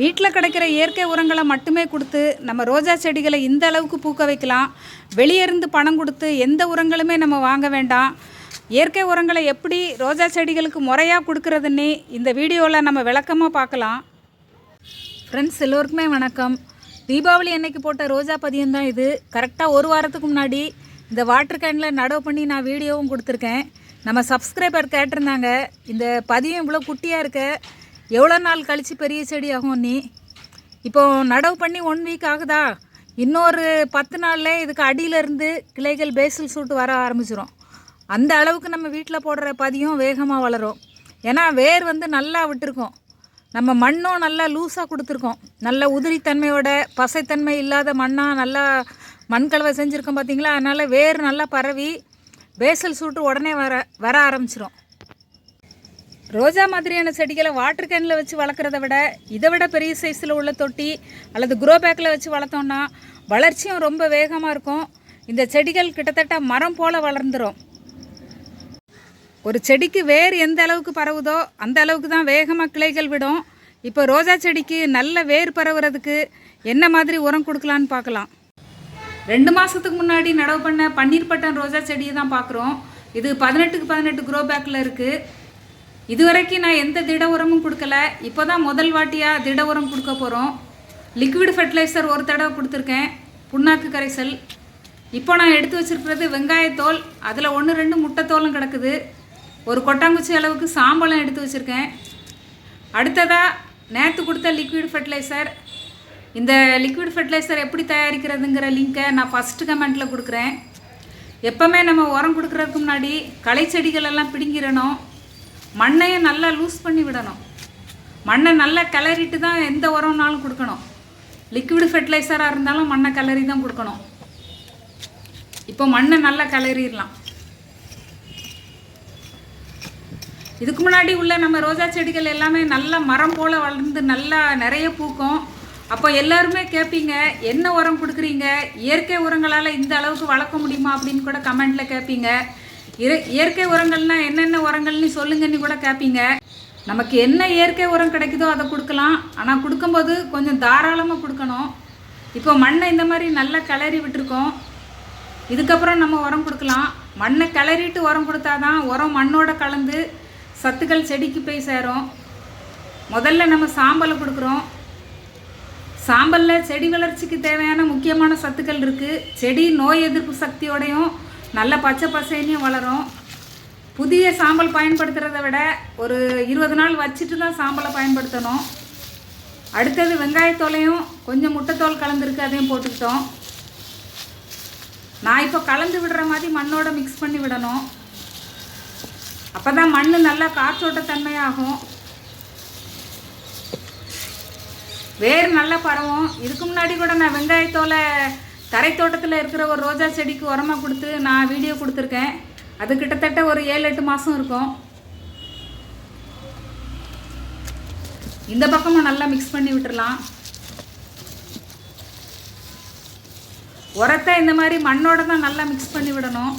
வீட்டில் கிடைக்கிற இயற்கை உரங்களை மட்டுமே கொடுத்து நம்ம ரோஜா செடிகளை இந்த அளவுக்கு பூக்க வைக்கலாம். வெளியே இருந்து பணம் கொடுத்து எந்த உரங்களுமே நம்ம வாங்க வேண்டாம். இயற்கை உரங்களை எப்படி ரோஜா செடிகளுக்கு முறையாக கொடுக்கறதுன்னு இந்த வீடியோவில் நம்ம விளக்கமாக பார்க்கலாம். ஃப்ரெண்ட்ஸ் எல்லோருக்குமே வணக்கம். தீபாவளி அன்னைக்கு போட்ட ரோஜா பதியம் தான் இது. கரெக்டாக ஒரு வாரத்துக்கு முன்னாடி இந்த வாட்டர் கேனில் நடவு பண்ணி நான் வீடியோவும் கொடுத்துருக்கேன். நம்ம சப்ஸ்கிரைபர் கேட்டிருந்தாங்க. இந்த பதியம் இவ்வளோ குட்டியாக இருக்க. எவ்வளோ நாள் கழித்து பெரிய செடி ஆகும் நீ? இப்போ நடவு பண்ணி ஒன் வீக் ஆகுதா? இன்னொரு பத்து நாளில் இதுக்கு அடியிலேருந்து கிளைகள் பேசில் சூட்டு வர ஆரம்பிச்சிரும். அந்த அளவுக்கு நம்ம வீட்டில் போடுற பதியும் வேகமாக வளரும். ஏன்னா வேர் வந்து நல்லா விட்டுருக்கோம். நம்ம மண்ணும் நல்லா லூஸாக கொடுத்துருக்கோம். நல்ல உதிரித்தன்மையோட பசைத்தன்மை இல்லாத மண்ணாக நல்லா மண்கலவை செஞ்சுருக்கோம் பார்த்தீங்களா அதனால் வேர் நல்லா பரவி பேசல் சூட்டு உடனே வர வர ஆரம்பிச்சிடும் ரோஜா மாதிரியான செடிகளை வாட்டர் கேனில் வச்சு வளர்க்குறத விட இதை விட பெரிய சைஸில் உள்ள தொட்டி அல்லது குரோ பேக்கில் வச்சு வளர்த்தோம்னா வளர்ச்சியும் ரொம்ப வேகமாக இருக்கும். இந்த செடிகள் கிட்டத்தட்ட மரம் போல் வளர்ந்துரும். ஒரு செடிக்கு வேர் எந்த அளவுக்கு பரவுதோ அந்த அளவுக்கு தான் வேகமாக கிளைகள் விடும். இப்போ ரோஜா செடிக்கு நல்ல வேர் பரவுறதுக்கு என்ன மாதிரி உரம் கொடுக்கலான்னு பார்க்கலாம். ரெண்டு மாதத்துக்கு முன்னாடி நடவு பண்ண பன்னீர் பட்டன் ரோஜா செடியை தான் பார்க்குறோம். இது பதினெட்டுக்கு பதினெட்டு குரோ பேக்கில் இருக்குது இதுவரைக்கும் நான் எந்த திட உரமும் கொடுக்கல. இப்போ தான் முதல் வாட்டியாக திட உரம் கொடுக்க போகிறோம் லிக்விட் ஃபெர்டிலைசர் ஒரு தடவை கொடுத்துருக்கேன். புண்ணாக்கு கரைசல். இப்போ நான் எடுத்து வச்சுருக்கிறது வெங்காயத்தோல். அதில் ஒன்று ரெண்டு முட்டைத்தோலும் கிடக்குது. ஒரு கொட்டாங்குச்சி அளவுக்கு சாம்பலும் எடுத்து வச்சுருக்கேன். அடுத்ததாக நேற்று கொடுத்த லிக்விட் ஃபர்டிலைசர் இந்த லிக்விட் ஃபெர்டிலைசர் எப்படி தயாரிக்கிறதுங்கிற லிங்க்கை நான் ஃபஸ்ட்டு கமெண்ட்டில் கொடுக்குறேன். எப்போவுமே நம்ம உரம் கொடுக்குறதுக்கு முன்னாடி களை செடிகளெல்லாம் எல்லாம் பிடுங்கிடணும் மண்ணையும் நல்லா லூஸ் பண்ணி விடணும். மண்ணை நல்லா கிளறிட்டு தான் எந்த உரம்னாலும் கொடுக்கணும். லிக்விட் ஃபெர்டிலைசராக இருந்தாலும் மண்ணை கிளறி தான் கொடுக்கணும். இப்போ மண்ணை நல்லா கிளறிடலாம். இதுக்கு முன்னாடி உள்ள நம்ம ரோஜா செடிகள் எல்லாமே நல்லா மரம் போல் வளர்ந்து நல்லா நிறைய பூக்கும். அப்போ எல்லாருமே கேட்பீங்க என்ன உரம் கொடுக்குறீங்க? இயற்கை உரங்களால் இந்த அளவுக்கு வளர்க்க முடியுமா? அப்படின்னு கூட கமெண்டில் கேட்பீங்க இரு- இயற்கை உரங்கள்னா என்னென்ன உரங்கள்னு சொல்லுங்கன்னு கூட கேட்பீங்க நமக்கு என்ன இயற்கை உரம் கிடைக்குதோ அதை கொடுக்கலாம். ஆனால் கொடுக்கும்போது கொஞ்சம் தாராளமாக கொடுக்கணும். இப்போ மண்ணை இந்த மாதிரி நல்லா கிளறி விட்டுருக்கோம். இதுக்கப்புறம் நம்ம உரம் கொடுக்கலாம். மண்ணை கிளறிட்டு உரம் கொடுத்தாதான் உரம் மண்ணோட கலந்து சத்துக்கள் செடிக்கு போய் சேரும். முதல்ல நம்ம சாம்பலை கொடுக்குறோம். சாம்பலில் செடி வளர்ச்சிக்கு தேவையான முக்கியமான சத்துக்கள் இருக்குது செடி நோய் எதிர்ப்பு சக்தியோடையும் நல்ல பச்சை பசைனையும் வளரும். புதிய சாம்பல் பயன்படுத்துகிறத விட ஒரு இருபது நாள் வச்சுட்டு தான் சாம்பலை பயன்படுத்தணும். அடுத்தது வெங்காயத்தோலையும் கொஞ்சம் முட்டைத்தோல் கலந்துருக்கு அதையும் போட்டுக்கிட்டோம். நான் இப்போ கலந்து விடுற மாதிரி மண்ணோட மிக்ஸ் பண்ணி விடணும். அப்போ தான் மண் நல்லா காற்றோட்டத்தன்மையாகும். வேர் நல்லா பரவும். இதுக்கு முன்னாடி கூட நான் வெங்காயத்தோலை தரை தோட்டத்தில் இருக்கிற ஒரு ரோஜா செடிக்கு உரமாக கொடுத்து நான் வீடியோ கொடுத்துருக்கேன். அது கிட்டத்தட்ட ஒரு ஏழு எட்டு மாதம் இருக்கும். இந்த பக்கமும் நல்லா மிக்ஸ் பண்ணி விட்டுடலாம் உரத்தை இந்த மாதிரி மண்ணோட தான் நல்லா மிக்ஸ் பண்ணி விடணும்.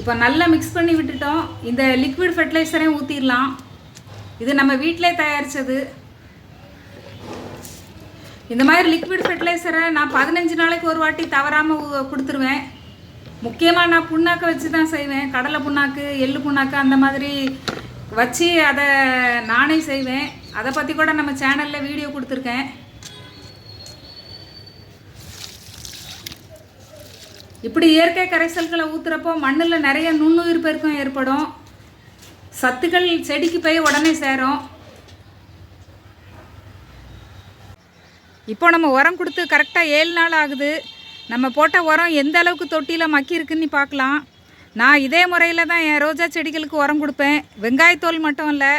இப்போ நல்லா மிக்ஸ் பண்ணி விட்டுட்டோம். இந்த லிக்விட் ஃபெர்டிலைசரையும் ஊற்றிடலாம் இது நம்ம வீட்டிலே தயாரித்தது இந்த மாதிரி லிக்விட் ஃபெர்டிலைசரை நான் பதினஞ்சு நாளைக்கு ஒரு வாட்டி தவறாமல் கொடுத்துருவேன். முக்கியமாக நான் புண்ணாக்கை வச்சு தான் செய்வேன். கடலை புண்ணாக்கு எள்ளு புண்ணாக்கு அந்த மாதிரி வச்சு அதை நானே செய்வேன். அதை பற்றி கூட நம்ம சேனலில் வீடியோ கொடுத்துருக்கேன். இப்படி இயற்கை கரைசல்களை ஊற்றுறப்போ மண்ணில் நிறைய நுண்ணுயிர் பெருக்கம் ஏற்படும். சத்துக்கள் செடிக்கு போய் உடனே சேரும். இப்போ நம்ம உரம் கொடுத்து கரெக்டாக ஏழு நாள் ஆகுது. நம்ம போட்ட உரம் எந்த அளவுக்கு தொட்டியில் மக்கியிருக்குன்னு பார்க்கலாம். நான் இதே முறையில் தான் என் ரோஜா செடிகளுக்கு உரம் கொடுப்பேன். வெங்காயத்தோல் மட்டும் இல்லை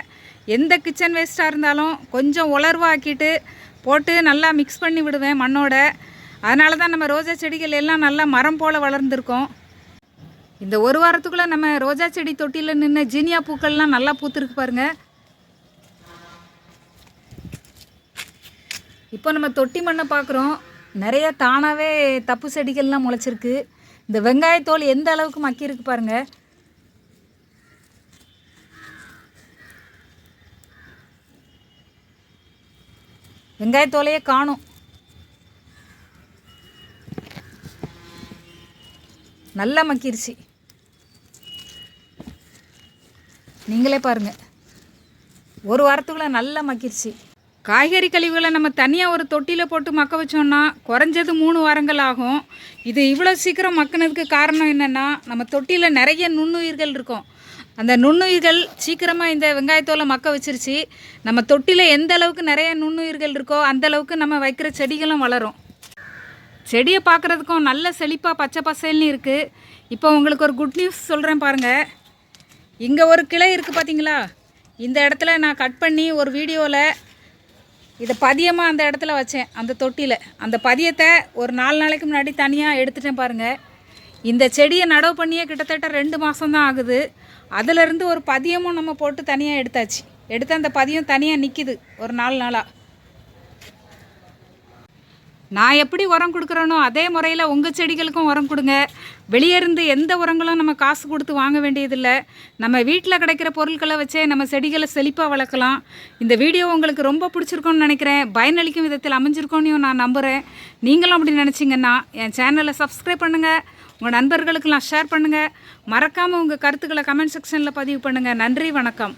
எந்த கிச்சன் வேஸ்ட்டாக இருந்தாலும் கொஞ்சம் உலர்வாக்கிட்டு போட்டு நல்லா மிக்ஸ் பண்ணி விடுவேன் மண்ணோட. அதனால தான் நம்ம ரோஜா செடிகள் எல்லாம் நல்லா மரம் போல் வளர்ந்துருக்கோம். இந்த ஒரு வாரத்துக்குள்ளே நம்ம ரோஜா செடி தொட்டியில் நின்று ஜீனியா பூக்கள்லாம் நல்லா பூத்துருக்கு பாருங்கள் இப்போ நம்ம தொட்டி மண்ணை பார்க்குறோம். நிறைய தானாகவே தப்பு செடிகள்லாம் முளைச்சிருக்கு. இந்த வெங்காயத்தோல் எந்த அளவுக்கு மக்கியிருக்கு பாருங்கள் வெங்காயத்தோலையே காணும். நல்லா மக்கிருச்சு. நீங்களே பாருங்கள் ஒரு வாரத்துக்குள்ளே நல்லா மக்கிருச்சு. காய்கறி கழிவுகளை நம்ம தனியாக ஒரு தொட்டியில் போட்டு மக்க வச்சோம்னா குறைஞ்சது மூணு வாரங்கள் ஆகும். இது இவ்வளோ சீக்கிரம் மக்கினதுக்கு காரணம் என்னென்னா நம்ம தொட்டியில் நிறைய நுண்ணுயிர்கள் இருக்கும். அந்த நுண்ணுயிர்கள் சீக்கிரமாக இந்த வெங்காயத்தோலை மக்க வச்சிருச்சு. நம்ம தொட்டியில் எந்த அளவுக்கு நிறைய நுண்ணுயிர்கள் இருக்கோ அந்த அளவுக்கு நம்ம வைக்கிற செடிகளும் வளரும். செடியை பார்க்குறதுக்கும் நல்ல செழிப்பாக பச்சை பசேல்னு இருக்குது இப்போ உங்களுக்கு ஒரு குட் நியூஸ் சொல்கிறேன் பாருங்கள் இங்கே ஒரு கிளை இருக்குது பார்த்தீங்களா இந்த இடத்துல நான் கட் பண்ணி ஒரு வீடியோவில் இதை பதியமாக அந்த இடத்துல வச்சேன் அந்த தொட்டியில். அந்த பதியத்தை ஒரு நாலு நாளைக்கு முன்னாடி தனியாக எடுத்துட்டேன் பாருங்கள் இந்த செடியை நடவு பண்ணியே கிட்டத்தட்ட ரெண்டு மாதம்தான் ஆகுது. அதிலிருந்து ஒரு பதியமும் நம்ம போட்டு தனியாக எடுத்தாச்சு. எடுத்து அந்த பதியம் தனியாக நிற்கிது ஒரு நாலு நாளாக நான் எப்படி உரம் கொடுக்குறேனோ அதே முறையில் உங்கள் செடிகளுக்கும் உரம் கொடுங்க. வெளியே இருந்து எந்த உரங்களும் நம்ம காசு கொடுத்து வாங்க வேண்டியதில்லை. நம்ம வீட்டில் கிடைக்கிற பொருட்களை வச்சே நம்ம செடிகளை செழிப்பாக வளர்க்கலாம். இந்த வீடியோ உங்களுக்கு ரொம்ப பிடிச்சிருக்கோன்னு நினைக்கிறேன். பயனளிக்கும் விதத்தில் அமைஞ்சிருக்கோன்னு நான் நம்புகிறேன் நீங்களும் அப்படி நினச்சிங்கன்னா என் சேனலை சப்ஸ்கிரைப் பண்ணுங்கள் உங்கள் நண்பர்களுக்கெல்லாம் ஷேர் பண்ணுங்கள் மறக்காமல் உங்கள் கருத்துக்களை கமெண்ட் செக்ஷனில் பதிவு பண்ணுங்கள் நன்றி வணக்கம்.